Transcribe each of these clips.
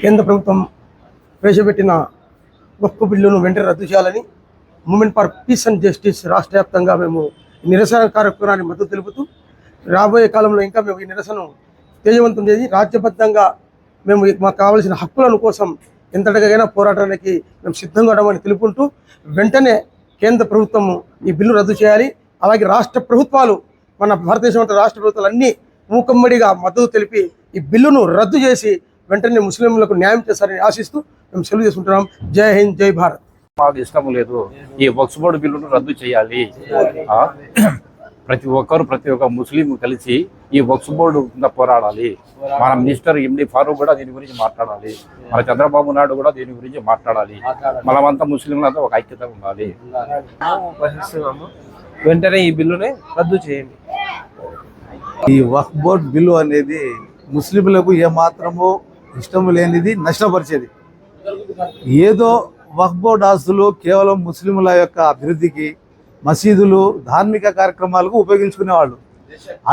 కేంద్ర ప్రభుత్వం ప్రవేశపెట్టిన గొప్ప బిల్లును వెంటనే రద్దు చేయాలని movement for peace and justice రాష్ట్ర వ్యాప్తంగా మేము నిరసన కార్యక్రమాన్ని మద్దతు తెలుపుతూ రాబోయే కాలంలో ఇంకా మేము ఈ నిరసన తేజవంతం చేసి రాజ్యబద్ధంగా మేము మాకు కావాల్సిన హక్కులను కోసం ఎంతటికైనా పోరాటానికి మేము సిద్ధంగా ఉండమని తెలుపుకుంటూ వెంటనే కేంద్ర ప్రభుత్వము ఈ బిల్లు రద్దు చేయాలి. అలాగే రాష్ట్ర ప్రభుత్వాలు మన భారతదేశం రాష్ట్ర ప్రభుత్వాలు అన్నీ మూకమ్మడిగా మద్దతు తెలిపి ఈ బిల్లును రద్దు చేసి వెంటనే ముస్లింలకు న్యాయం చేస్తారని ఆశిస్తూ మేము సెలవు చేసుకుంటున్నాం. జై హింద్ జై భారత్. మాకు ఇష్టం లేదు. ఈ వక్స్ బోర్డు బిల్లును రద్దు చేయాలి. ప్రతి ఒక్కరు ప్రతి ఒక్క ముస్లిం కలిసి ఈ వక్స్ బోర్డు కింద పోరాడాలి. మన మినిస్టర్ ఎండి ఫారూక్ కూడా దీని గురించి మాట్లాడాలి. మన చంద్రబాబు నాయుడు కూడా దీని గురించి మాట్లాడాలి. మనమంతా ముస్లింలంతా ఒక ఐక్యత ఉండాలి. వెంటనే ఈ బిల్లుని రద్దు చేయండి. ఈ వక్ఫ్ బోర్డ్ బిల్లు అనేది ముస్లింలకు ఏమాత్రమో ఇష్టం లేనిది నష్టపరిచేది. ఏదో వక్ఫ్ బోర్డ్ ఆస్తులు కేవలం ముస్లింల యొక్క అభివృద్ధికి మసీదులు ధార్మిక కార్యక్రమాలకు ఉపయోగించుకునేవాళ్ళు.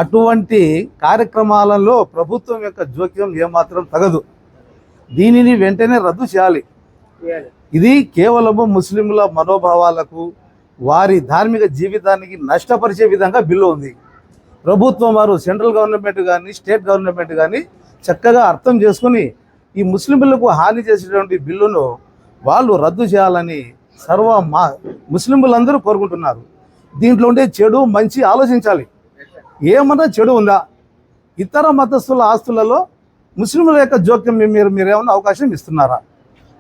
అటువంటి కార్యక్రమాలలో ప్రభుత్వం యొక్క జోక్యం ఏమాత్రం తగదు. దీనిని వెంటనే రద్దు చేయాలి. ఇది కేవలము ముస్లింల మనోభావాలకు వారి ధార్మిక జీవితానికి నష్టపరిచే విధంగా బిల్లు ఉంది. ప్రభుత్వం వారు సెంట్రల్ గవర్నమెంట్ కానీ స్టేట్ గవర్నమెంట్ కానీ చక్కగా అర్థం చేసుకుని ఈ ముస్లింలకు హాని చేసేటువంటి బిల్లును వాళ్ళు రద్దు చేయాలని సర్వ మా ముస్లింలందరూ కోరుకుంటున్నారు. దీంట్లో ఉండే చెడు మంచి ఆలోచించాలి. ఏమన్నా చెడు ఉందా? ఇతర మతస్థుల ఆస్తులలో ముస్లింల యొక్క జోక్యం మీరు మీరు ఏమైనా అవకాశం ఇస్తున్నారా?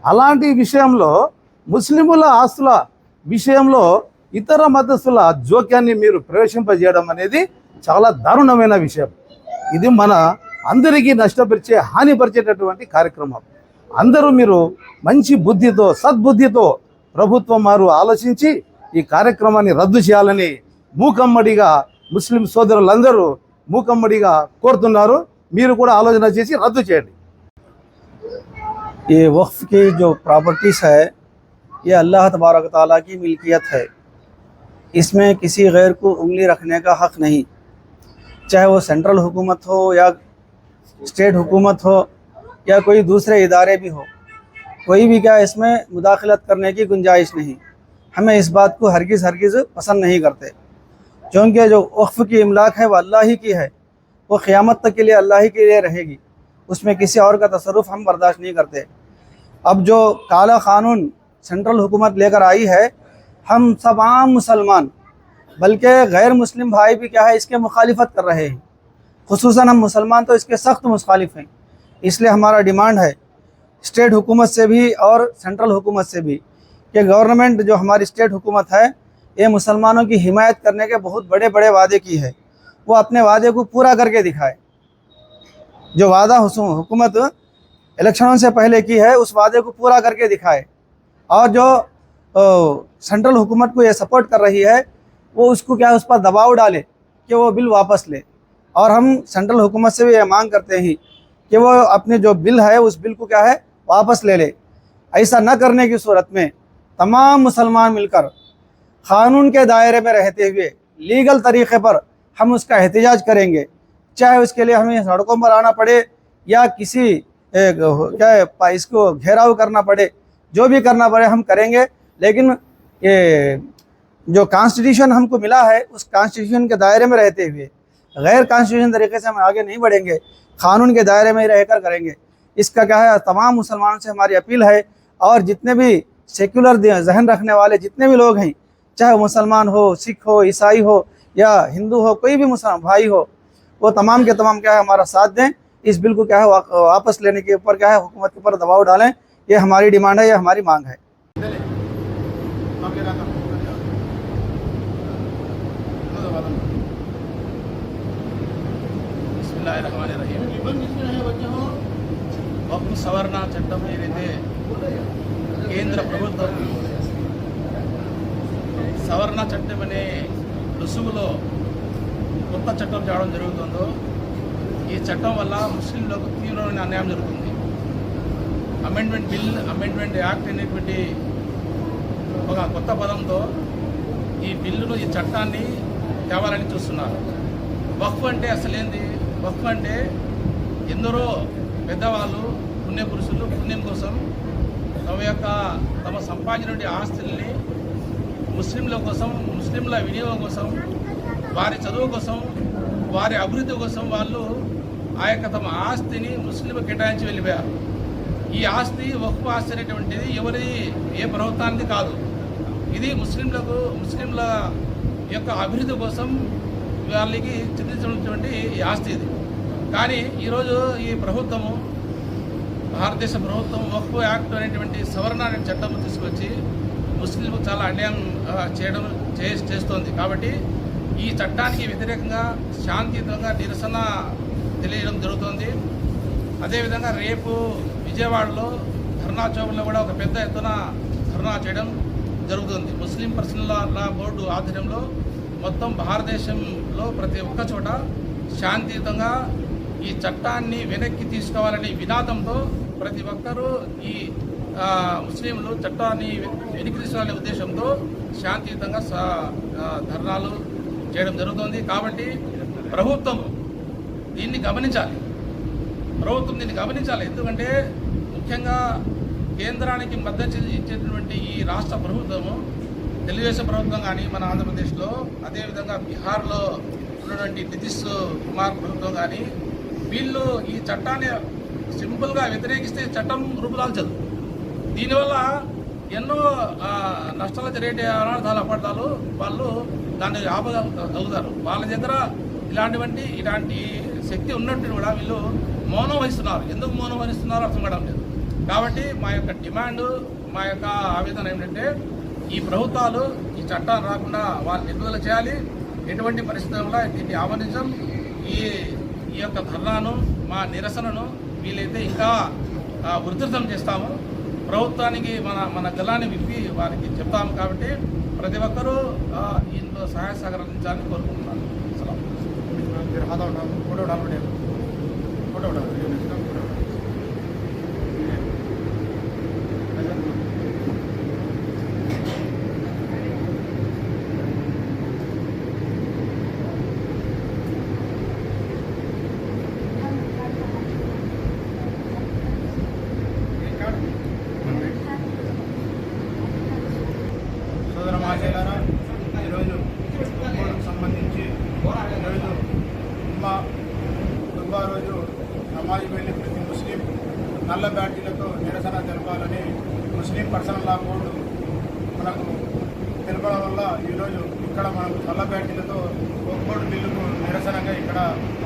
అలాంటి విషయంలో ముస్లిముల ఆస్తుల విషయంలో ఇతర మతస్థుల జోక్యాన్ని మీరు ప్రవేశింపజేయడం అనేది చాలా దారుణమైన విషయం. ఇది మన అందరికీ నష్టపరిచే హానిపరిచేటటువంటి కార్యక్రమం. అందరూ మీరు మంచి బుద్ధితో సద్బుద్ధితో ప్రభుత్వం వారు ఆలోచించి ఈ కార్యక్రమాన్ని రద్దు చేయాలని మూకమ్మడిగా ముస్లిం సోదరులందరూ మూకమ్మడిగా కోరుతున్నారు మీరు కూడా ఆలోచన చేసి రద్దు చేయండి ये वक्फ की जो प्रॉपर्टीज़ है ये अल्लाह तबारक ताला की मिल्कियत है इसमें किसी गैर को उंगली रखने का हक़ नहीं चाहे वो सेंट्रल हुकूमत हो या स्टेट हुकूमत हो या कोई दूसरे इदारे भी हो कोई भी क्या इसमें मुदाखलत करने की गुंजाइश नहीं। हमें इस बात को हरगिज़ हरगिज़ पसंद नहीं करते। क्योंकि जो वक्फ की इमलाक है वह अल्लाह ही की है। वो क़ियामत तक के लिए अल्लाह ही के लिए रहेगी। उसमें किसी और का तसरुफ हम बर्दाश्त नहीं करते। अब जो काला क़ानून सेंट्रल हुकूमत लेकर आई है, हम सब आम मुसलमान, बल्कि गैर मुस्लिम भाई भी क्या है, इसके मुखालिफत कर रहे हैं। खसूस हम मुसलमान तो इसके सख्त मुखालिफ हैं। इसलिए हमारा डिमांड है स्टेट हुकूमत से भी और सेंट्रल हुकूमत से भी कि गवर्नमेंट जो हमारी स्टेट हुकूमत है ये मुसलमानों की हिमायत करने के बहुत बड़े बड़े वादे की है। वो अपने वादे को पूरा करके दिखाए। जो वादा हुकूमत इलेक्शनों से पहले की है उस वादे को पूरा करके दिखाए। और जो अ, सेंट्रल हुकूमत को ये सपोर्ट कर रही है वो उसको क्या उस पर दबाव डाले कि वो बिल वापस ले। और हम सेंट्रल हुकूमत से भी ये मांग करते हैं कि वो अपने जो बिल है उस बिल को क्या है वापस ले ले। ऐसा न करने की सूरत में तमाम मुसलमान मिलकर क़ानून के दायरे में रहते हुए लीगल तरीक़े पर हम उसका एहतजाज करेंगे। चाहे उसके लिए हमें सड़कों पर आना पड़े या किसी क्या इसको घेराव करना पड़े, जो भी करना पड़े हम करेंगे। लेकिन ये जो कॉन्स्टिट्यूशन हमको मिला है, उस कॉन्स्टिट्यूशन के दायरे में रहते हुए, गैर कॉन्स्टिट्यूशन तरीके से हम आगे नहीं बढ़ेंगे। कानून के दायरे में ही रहकर करेंगे। इसका क्या है तमाम मुसलमानों से हमारी अपील है और जितने भी सेक्युलर जहन रखने वाले जितने भी लोग हैं चाहे वो मुसलमान हो सिख हो ईसाई हो या हिंदू हो कोई भी मुसलमान भाई हो वो तमाम के तमाम क्या है हमारा साथ दें। इस बिल को क्या है वापस लेने के ऊपर क्या है हुकूमत के ऊपर दबाव डालें। ये हमारी डिमांड है ये हमारी मांग है। వక్ఫ్ సవరణ చట్టం ఏదైతే కేంద్ర ప్రభుత్వం సవరణ చట్టం అనే రుసుములో కొత్త చట్టం చేయడం జరుగుతుందో ఈ చట్టం వల్ల ముస్లింలకు తీవ్రమైన అన్యాయం జరుగుతుంది. అమెండ్మెంట్ బిల్ అమెండ్మెంట్ యాక్ట్ అనేటువంటి ఒక కొత్త పదంతో ఈ బిల్లును ఈ చట్టాన్ని తేవాలని చూస్తున్నారు. వక్ఫ్ అంటే అసలు ఏంది వక్ఫ్ అంటే ఎందరో పెద్దవాళ్ళు పుణ్య పురుషులు పుణ్యం కోసం తమ యొక్క తమ సంపాదించిన ఆస్తుల్ని ముస్లింల కోసం ముస్లింల వినియోగం కోసం వారి చదువు కోసం వారి అభివృద్ధి కోసం వాళ్ళు ఆ యొక్క తమ ఆస్తిని ముస్లింలు కేటాయించి వెళ్ళిపోయారు. ఈ ఆస్తి వక్ఫ్ ఆస్తి అనేటువంటిది ఎవరి ఏ ప్రభుత్వానికి కాదు. ఇది ముస్లింలకు ముస్లింల యొక్క అభివృద్ధి కోసం వాళ్ళకి చెందించినటువంటి ఆస్తి ఇది. కానీ ఈరోజు ఈ ప్రభుత్వము భారతదేశ ప్రభుత్వం వక్ఫ్ యాక్ట్ అనేటువంటి సవరణ అనే చట్టం తీసుకొచ్చి ముస్లింలకు చాలా అన్యాయం చేయడం చే చేస్తోంది. కాబట్టి ఈ చట్టానికి వ్యతిరేకంగా శాంతియుతంగా నిరసన తెలియడం జరుగుతోంది. అదేవిధంగా రేపు విజయవాడలో ధర్నా చౌక్లో కూడా ఒక పెద్ద ఎత్తున ధర్నా చేయడం జరుగుతుంది. ముస్లిం పర్సనల్ లా బోర్డు ఆధ్వర్యంలో మొత్తం భారతదేశంలో ప్రతి ఒక్క చోట శాంతియుతంగా ఈ చట్టాన్ని వెనక్కి తీసుకోవాలనే వినాదంతో ప్రతి ఒక్కరూ ఈ ముస్లింలు చట్టాన్ని వెనక్కి తీసుకోవాలనే ఉద్దేశంతో శాంతియుతంగా ధర్నాలు చేయడం జరుగుతుంది. కాబట్టి ప్రభుత్వం దీన్ని గమనించాలి. ప్రభుత్వం దీన్ని గమనించాలి. ఎందుకంటే ముఖ్యంగా కేంద్రానికి మద్దతు ఇచ్చేటువంటి ఈ రాష్ట్ర ప్రభుత్వము తెలుగుదేశం ప్రభుత్వం కానీ మన ఆంధ్రప్రదేశ్లో అదేవిధంగా బీహార్లో ఉన్నటువంటి నితీష్ కుమార్ ప్రభుత్వం కానీ వీళ్ళు ఈ చట్టాన్ని సింపుల్గా వ్యతిరేకిస్తే చట్టం రూపుదాల్చదు దీనివల్ల ఎన్నో నష్టాలు జరిగే అనార్థాలు అపార్థాలు వాళ్ళు దాన్ని ఆపగలుగుతారు. వాళ్ళ దగ్గర ఇలాంటివంటి ఇలాంటి శక్తి ఉన్నట్టు కూడా వీళ్ళు మౌనం వహిస్తున్నారు ఎందుకు మౌనం వహిస్తున్నారో అర్థం కావడం లేదు. కాబట్టి మా యొక్క డిమాండ్ మా యొక్క ఆవేదన ఏమిటంటే ఈ ప్రభుత్వాలు ఈ చట్టాన్ని రాకుండా వాళ్ళు నిలుదల చేయాలి. ఎటువంటి పరిస్థితుల్లో దీన్ని ఆమోదించం. ఈ ఈ యొక్క ధర్నాను మా నిరసనను వీలైతే ఇంకా ఉధృతం చేస్తాము. ప్రభుత్వానికి మన మన గలాన్ని విప్పి వారికి చెప్తాము కాబట్టి ప్రతి ఒక్కరూ దీంట్లో సహాయ సహకరించాలని కోరుకుంటున్నాను. అసలు ఫోటో ఫోటో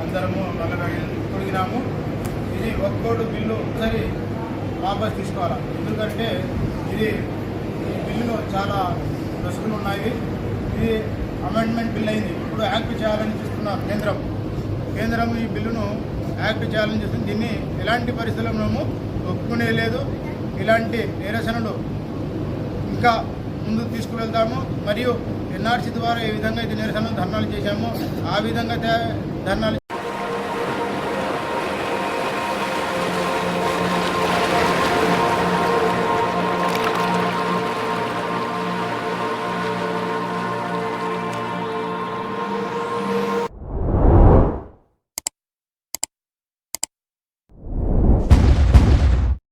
అందరము తొలగినాము ఇది ఒక్కోడు బిల్లు ఒకసారి వాపస్ తీసుకోవాలి? ఎందుకంటే ఇది ఈ బిల్లులో చాలా దశకులు ఉన్నాయి. ఇది అమెండ్మెంట్ బిల్ అయింది. ఇప్పుడు యాక్ట్ చేయాలని చూస్తున్నారు కేంద్రం. కేంద్రం ఈ బిల్లును యాక్ట్ చేయాలని చూస్తుంది. దీన్ని ఎలాంటి పరిస్థితులను ఒప్పుకునే లేదు. ఇలాంటి నిరసనలు ఇంకా ముందుకు తీసుకువెళ్తాము. మరియు ఎన్ఆర్సీ ద్వారా ఏ విధంగా అయితే నిరసనలు ధర్నాలు చేశామో ఆ విధంగా ధర్నాలు